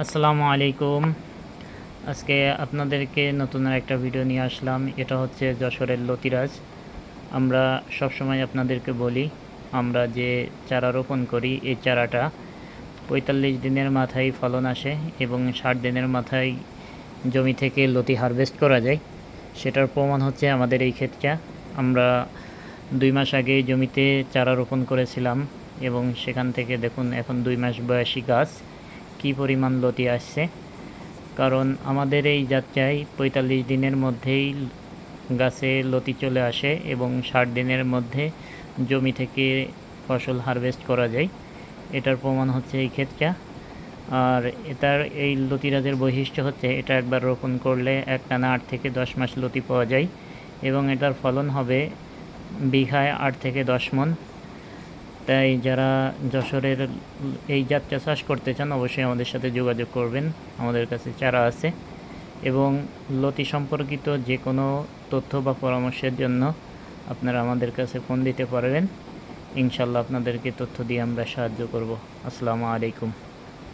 আসসালামু আলাইকুম। আজকে আপনাদেরকে নতুন একটা ভিডিও নিয়ে আসলাম। এটা হচ্ছে যশোরের লতিরাজ। আমরা সবসময় আপনাদেরকে বলি, আমরা যে চারা রোপণ করি, এই চারাটা পঁয়তাল্লিশ দিনের মাথায় ফলন আসে এবং ষাট দিনের মাথায় জমি থেকে লতি হারভেস্ট করা যায়। সেটার প্রমাণ হচ্ছে আমাদের এই ক্ষেতটা। আমরা দুই মাস আগে জমিতে চারা রোপণ করেছিলাম এবং সেখান থেকে দেখুন, এখন দুই মাস বয়সী গাছ। কী পরিমাণ লতি আসছে? কারণ আমাদের এই যাত্রায় পঁয়তাল্লিশ দিনের মধ্যেই গাছে লতি চলে আসে এবং ষাট দিনের মধ্যে জমি থেকে ফসল হারভেস্ট করা যায়। এটার প্রমাণ হচ্ছে এই ক্ষেতটা। আর এটার এই লতিরাজের বৈশিষ্ট্য হচ্ছে, এটা একবার রোপণ করলে একটানা আট থেকে দশ মাস লতি পাওয়া যায় এবং এটার ফলন হবে বিঘায় আট থেকে দশ মন তাই যারা যশোরের এই যাত্রা চাষ করতে চান, অবশ্যই আমাদের সাথে যোগাযোগ করবেন। আমাদের কাছে চারা আছে এবং লতি সম্পর্কিত যে কোনো তথ্য বা পরামর্শের জন্য আপনারা আমাদের কাছে ফোন দিতে পারবেন। ইনশাল্লাহ আপনাদেরকে তথ্য দিয়ে আমরা সাহায্য করব। আসসালামু আলাইকুম।